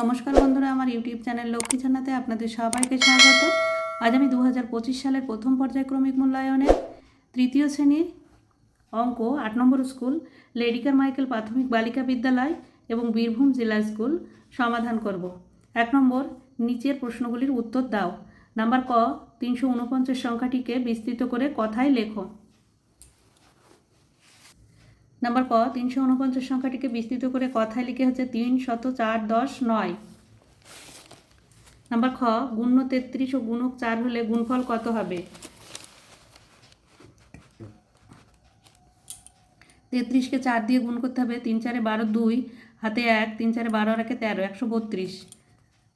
নমস্কার বন্ধুরা, আমার ইউটিউব চ্যানেল লক্ষ্মী ছানাতে আপনাদের সবাইকে স্বাগত। আজ আমি দু হাজার পঁচিশ সালের প্রথম পর্যায়ক্রমিক মূল্যায়নের তৃতীয় শ্রেণির অঙ্ক, আট নম্বর স্কুল, লেডিকার মাইকেল প্রাথমিক বালিকা বিদ্যালয় এবং বীরভূম জেলা স্কুল সমাধান করব। এক নম্বর, নিচের প্রশ্নগুলির উত্তর দাও। নাম্বার ক, তিনশো উনপঞ্চাশ সংখ্যাটিকে বিস্তৃত করে কথায় লেখো। নাম্বার ক, তিনশো উনপঞ্চাশ সংখ্যাটিকে বিস্তৃত করে কথায় লিখে হচ্ছে তিন শত চার দশ নয়। নাম্বার খ, গুণ্য তেত্রিশ ও গুণক চার হলে গুণফল কত হবে? তেত্রিশকে চার দিয়ে গুণ করতে হবে তিন চারে বারো দুই, হাতে এক, তিন চারে বারো আর একে তেরো, একশো বত্রিশ।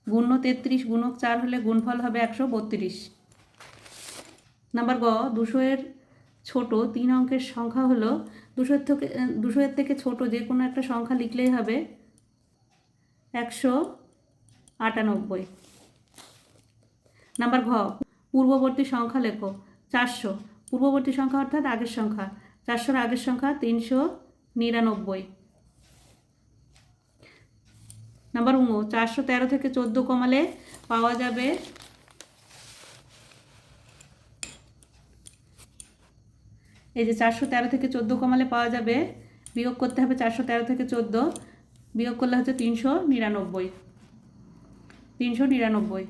গুণ্য তেত্রিশ গুণক চার হলে গুণফল হবে একশো বত্রিশ। নাম্বার গ, দুশো এর ছোট তিন অঙ্কের সংখ্যা হলো দুশোর থেকে দুশো এর থেকে ছোট যে কোনো একটা সংখ্যা লিখলেই হবে একশো আটানব্বই। নাম্বার ঘ, পূর্ববর্তী সংখ্যা লেখো, চারশো। পূর্ববর্তী সংখ্যা অর্থাৎ আগের সংখ্যা। চারশোর আগের সংখ্যা তিনশো নিরানব্বই। নাম্বার উঙো চারশো তেরো থেকে চোদ্দ কমালে পাওয়া যাবে এই যে চারশো তেরো থেকে চোদ্দ কমালে পাওয়া যাবে। বিয়োগ করতে হবে চারশো তেরো থেকে চোদ্দ। বিয়োগ করলে হচ্ছে তিনশো নিরানব্বই। তিনশো নিরানব্বই।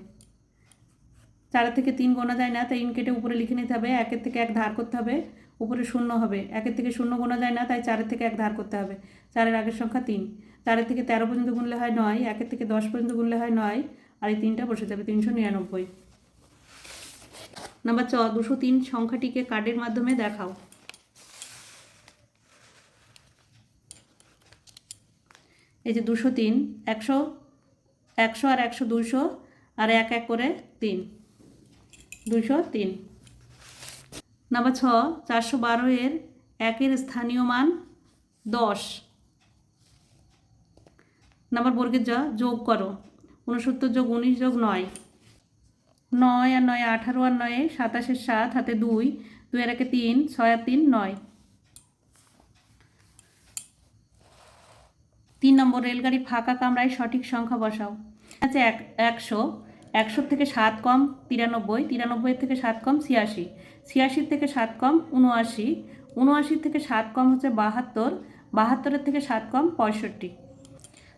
চারের থেকে তিন গোনা যায় না, তাই ইন কেটে উপরে লিখে নিতে হবে, একের থেকে এক ধার করতে হবে, উপরে শূন্য হবে। একের থেকে শূন্য গোনা যায় না, তাই চারের থেকে এক ধার করতে হবে। চারের আগের সংখ্যা তিন। চারের থেকে তেরো পর্যন্ত গুনলে হয় নয়, একের থেকে দশ পর্যন্ত গুনলে হয় নয়, আর এই তিনটা বসে যাবে, তিনশো নিরানব্বই। নাম্বার চ দুশো তিন সংখ্যাটিকে কার্ডের মাধ্যমে দেখাও। এই যে দুশো তিন, একশো একশো আর একশো দুশো আর এক এক করে তিন। দুশো তিন। নাম্বার ছ, চারশো বারো এর একের স্থানীয় মান দশ। নাম্বার বর্গের যা, যোগ করো, উনসত্তর যোগ উনিশ যোগ নয়। নয় আর নয় আঠারো আর নয়ে সাতাশের সাত, হাতে দুই দুই আর একে তিন, ছয় আর তিন, নয়। তিন নম্বর রেলগাড়ি ফাঁকা কামরায় সঠিক সংখ্যা বসাও। আছে এক, একশো একশো থেকে সাত কম তিরানব্বই তিরানব্বই থেকে সাত কম ছিয়াশি। ছিয়াশির থেকে সাত কম উনআশি উনআশির থেকে সাত কম হচ্ছে বাহাত্তর, বাহাত্তরের থেকে সাত কম পঁয়ষট্টি।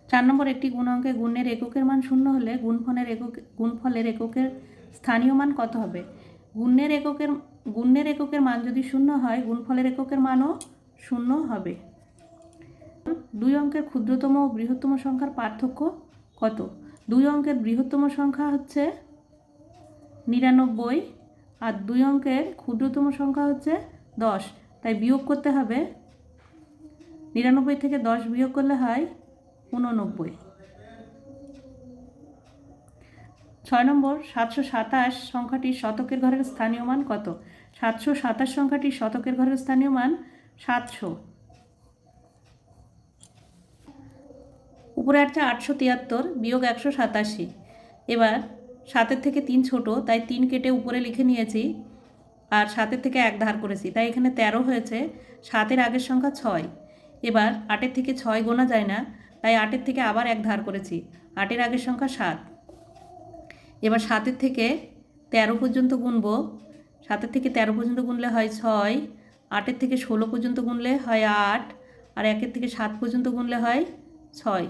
চার নম্বর একটি গুণাঙ্কে গুণের এককের মান শূন্য হলে গুণফলের একক, গুণফলের এককের স্থানীয় মান কত হবে? গুণের এককের গুণের এককের মান যদি শূন্য হয়, গুণফলের এককের মানও শূন্য হবে। দুই অঙ্কের ক্ষুদ্রতম ও বৃহত্তম সংখ্যার পার্থক্য কত? দুই অঙ্কের বৃহত্তম সংখ্যা হচ্ছে নিরানব্বই আর দুই অঙ্কের ক্ষুদ্রতম সংখ্যা হচ্ছে দশ। তাই বিয়োগ করতে হবে নিরানব্বই থেকে দশ বিয়োগ করলে হয় উননব্বই। ছয় নম্বর, সাতশো সাতাশ সংখ্যাটি শতকের ঘরের স্থানীয় মান কত? সাতশো সাতাশ সংখ্যাটি শতকের ঘরের স্থানীয় মান সাতশো। উপরে আছে আটশো তিয়াত্তর, বিয়োগ একশো সাতাশি। এবার সাতের থেকে তিন ছোট, তাই তিন কেটে উপরে লিখে নিয়েছি আর সাতের থেকে এক ধার করেছি, তাই এখানে তেরো হয়েছে, সাতের আগের সংখ্যা ছয়। এবার আটের থেকে ছয় গোনা যায় না, তাই আটের থেকে আবার এক ধার করেছি, আটের আগের সংখ্যা সাত। এবার সাতের থেকে তেরো পর্যন্ত গুনব, সাতের থেকে তেরো পর্যন্ত গুনলে হয় ছয়, আটের থেকে ষোলো পর্যন্ত গুনলে হয় আট, আর একের থেকে সাত পর্যন্ত গুনলে হয় ছয়।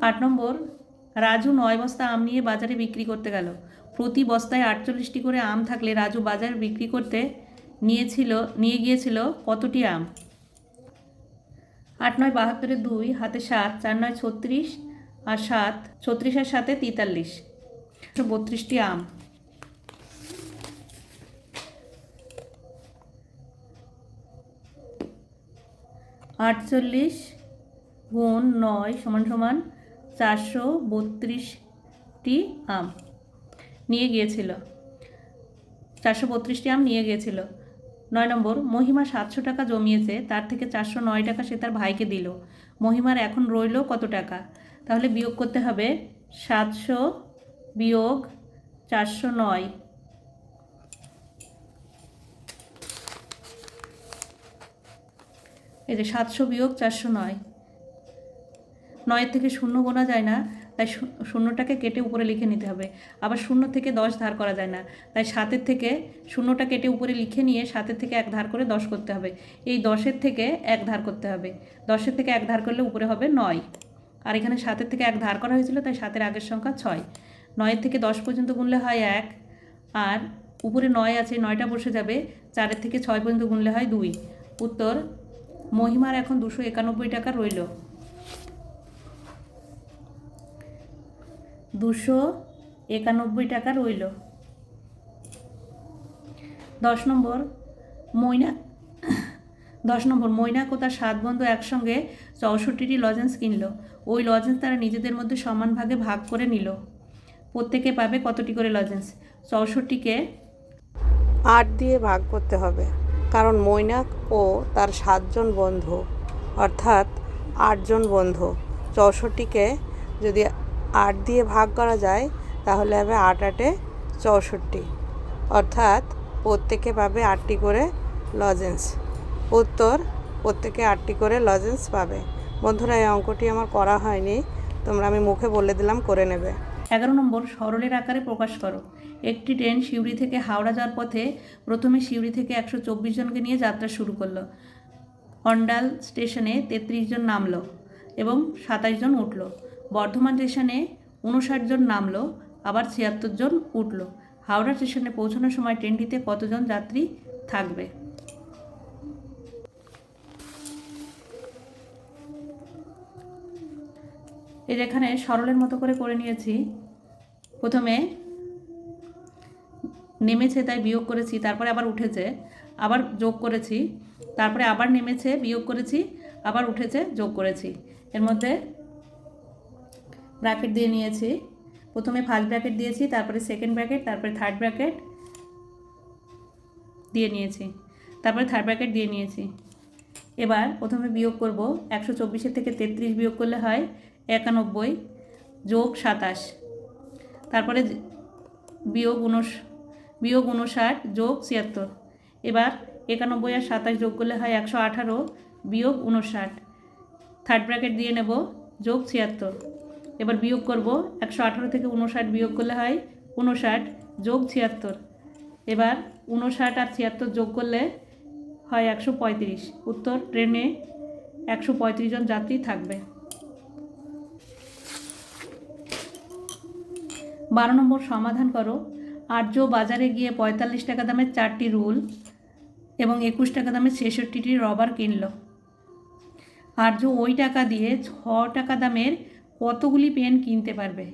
আট নম্বর, রাজু নয় বস্তা আম নিয়ে বাজারে বিক্রি করতে গেল। প্রতি বস্তায় আটচল্লিশটি করে আম থাকলে রাজু বাজারে বিক্রি করতে নিয়েছিল, নিয়ে গিয়েছিল কতটি আম? আট নয় বাহাত্তরের দুই, হাতে সাত, চার নয় ছত্রিশ, আর সাত ছত্রিশের সাথে তেতাল্লিশ। বত্রিশটি আম। আটচল্লিশ গুণ নয় সমান সমান চারশো বত্রিশটি আম নিয়ে গিয়েছিল। চারশো বত্রিশটি আম নিয়ে গিয়েছিল। নয় নম্বর, মহিমা সাতশো টাকা জমিয়েছে, তার থেকে চারশো নয় টাকা সে তার ভাইকে দিল। মহিমার এখন রইল কত টাকা? তাহলে বিয়োগ করতে হবে সাতশো বিয়োগ চারশো নয়। এই যে সাতশো বিয়োগ চারশো নয়। নয়ের থেকে শূন্য গোনা যায় না, তাই শূন্যটাকে কেটে উপরে লিখে নিতে হবে। আবার শূন্য থেকে দশ ধার করা যায় না, তাই সাতের থেকে শূন্যটা কেটে উপরে লিখে নিয়ে সাতের থেকে এক ধার করে দশ করতে হবে। এই দশের থেকে এক ধার করতে হবে। দশের থেকে এক ধার করলে উপরে হবে নয়। আর এখানে সাতের থেকে এক ধার করা হয়েছিল, তাই সাতের আগের সংখ্যা ছয়। নয়ের থেকে দশ পর্যন্ত গুনলে হয় এক, আর উপরে নয় আছে, নয়টা বসে যাবে, চারের থেকে ছয় পর্যন্ত গুনলে হয় দুই। উত্তর মহিমার এখন দুশো একানব্বই টাকা রইল। দুশো একানব্বই টাকা রইল। দশ নম্বর ময়না দশ নম্বর মৈনাক ও তার সাত বন্ধু একসঙ্গে চৌষট্টিটি লজেন্স কিনল। ওই লজেন্স তারা নিজেদের মধ্যে সমান ভাগে ভাগ করে নিল। প্রত্যেকে পাবে কতটি করে লজেন্স? চৌষট্টিকে আট দিয়ে ভাগ করতে হবে। কারণ মৈনাক ও তার সাতজন বন্ধু, অর্থাৎ আটজন বন্ধু। চৌষট্টিকে যদি আট দিয়ে ভাগ করা যায়, তাহলে হবে আট আটে চৌষট্টি। অর্থাৎ প্রত্যেকে পাবে আটটি করে লজেন্স উত্তর, প্রত্যেকে আটটি করে লজেন্স পাবে। বন্ধুরা, এই অঙ্কটি আমার করা হয়নি। তোমরা আমি মুখে বলে দিলাম, করে নেবে। এগারো নম্বর, সরলের আকারে প্রকাশ করো। একটি ট্রেন সিউড়ি থেকে হাওড়া যাওয়ার পথে প্রথমে সিউড়ি থেকে একশো চব্বিশ জনকে নিয়ে যাত্রা শুরু করল। অন্ডাল স্টেশনে তেত্রিশ জন নামলো এবং সাতাশ জন উঠল। বর্ধমান স্টেশনে উনষাট জন নামলো, আবার ছিয়াত্তর জন উঠল। হাওড়া স্টেশনে পৌঁছানোর সময় ট্রেনটিতে কতজন যাত্রী থাকবে? এই যেখানে সরলের মতো করে করে নিয়েছি। প্রথমে নেমেছে তাই বিয়োগ করেছি, তারপরে আবার উঠেছে, আবার যোগ করেছি, তারপরে আবার নেমেছে, বিয়োগ করেছি, আবার উঠেছে, যোগ করেছি। এর মধ্যে ব্র্যাকেট দিয়ে নিয়েছি। প্রথমে ফার্স্ট ব্র্যাকেট দিয়েছি, তারপরে সেকেন্ড ব্র্যাকেট তারপরে থার্ড ব্র্যাকেট দিয়ে নিয়েছি। তারপরে থার্ড ব্র্যাকেট দিয়ে নিয়েছি। এবার প্রথমে বিয়োগ করব। একশো চব্বিশের থেকে তেত্রিশ বিয়োগ করলে হয় একানব্বই, যোগ সাতাশ। তারপরে বিয়োগ উনষ বিয়োগ উনষাট, যোগ ছিয়াত্তর। এবার একানব্বই আর সাতাশ যোগ করলে হয় একশো আঠারো, বিয়োগ উনষাট। থার্ড ব্র্যাকেট দিয়ে নেব, যোগ ছিয়াত্তর। এবার বিয়োগ করব, একশো আঠারো থেকে উনষাট বিয়োগ করলে হয় উনষাট, যোগ ছিয়াত্তর। এবার উনষাট আর ছিয়াত্তর যোগ করলে হয় একশো পঁয়ত্রিশ। উত্তর ট্রেনে একশো পঁয়ত্রিশ জন যাত্রী থাকবে। বারো নম্বর সমাধান করো। আর্য বাজারে গিয়ে পঁয়তাল্লিশ টাকা দামের চারটি রুল এবং একুশ টাকা দামের ছেষট্টিটি রবার কিনল। আর্য ওই টাকা দিয়ে ছ টাকা দামের কতগুলি পেন কিনতে পারবে?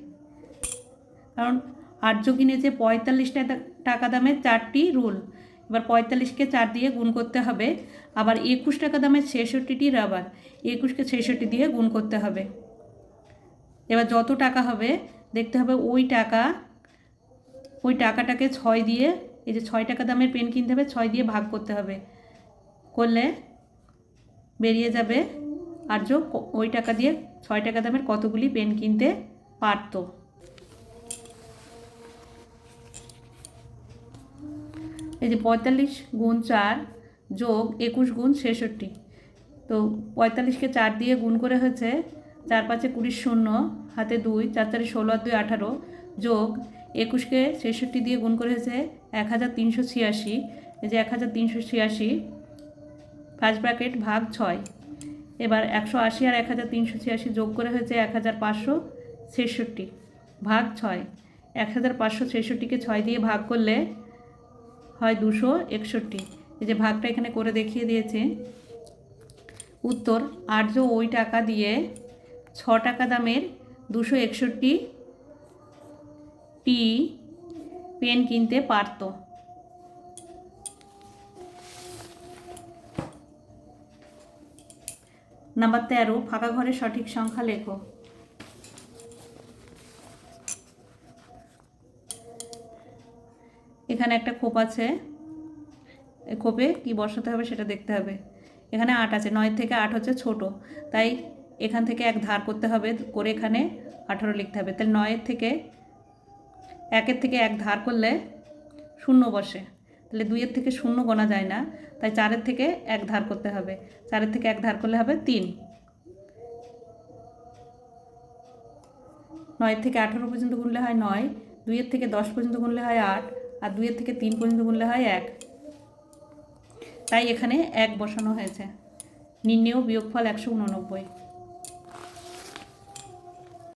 কারণ আর্য কিনেছে পঁয়তাল্লিশ টাকা দামের চারটি রুল। এবার পঁয়তাল্লিশকে চার দিয়ে গুণ করতে হবে। আবার একুশ টাকা দামের ছেষট্টিটি রাবার। একুশকে ছেষট্টি দিয়ে গুণ করতে হবে। এবার যত টাকা হবে দেখতে হবে ওই টাকা, ওই টাকাটাকে ছয় দিয়ে, এই যে ছয় টাকা দামের পেন কিনতে হবে, ছয় দিয়ে ভাগ করতে হবে। করলে বেরিয়ে যাবে আর্য ওই টাকা দিয়ে ছয় টাকা দামের কতগুলি পেন কিনতে পারতো? এই যে পঁয়তাল্লিশ গুণ চার যোগ একুশ গুণ ছেষট্টি। তো পঁয়তাল্লিশকে চার দিয়ে গুণ করে হয়েছে, চার পাঁচে কুড়ি শূন্য। হাতে দুই, চার, চারে ষোলো আর দুই, আঠারো যোগ একুশকে ছেষট্টি দিয়ে গুণ করে হয়েছে এক হাজার তিনশো ছিয়াশি। এই যে এক হাজার তিনশো ছিয়াশি ফার্স্ট ব্র্যাকেট ভাগ ছয়। এবার একশো আশি আর এক হাজার তিনশো ছিয়াশি যোগ করে হয়েছে এক হাজার পাঁচশো ছেষট্টি ভাগ ছয়। এক হাজার পাঁচশো ছেষট্টিকে ছয় দিয়ে ভাগ করলে হয় দুশো একষট্টি। এই যে ভাগটা এখানে করে দেখিয়ে দিয়েছে। উত্তর, আর্য ওই টাকা দিয়ে ছ টাকা দামের দুশো একষট্টি টি পেন কিনতে পারতো। নাম্বার তেরো, ফাঁকা ঘরের সঠিক সংখ্যা লেখো। এখানে একটা খোপ আছে। খোপে কি বসাতে হবে সেটা দেখতে হবে। এখানে আট আছে, নয় থেকে আট হচ্ছে ছোট। তাই এখান থেকে এক ধার করতে হবে, করে এখানে আঠারো লিখতে হবে। তাহলে নয়ের থেকে একের থেকে এক ধার করলে শূন্য বসে। তাহলে দুইয়ের থেকে শূন্য গোনা যায় না, তাই চারের থেকে এক ধার করতে হবে। চারের থেকে এক ধার করলে হবে তিন। নয়ের থেকে আঠারো পর্যন্ত গুনলে হয় নয়, দুইয়ের থেকে দশ পর্যন্ত গুনলে হয় আট, আর দুইয়ের থেকে তিন পর্যন্ত গুনলে হয় এক। তাই এখানে এক বসানো হয়েছে। নির্ণেয় বিয়োগফল একশো উননব্বই।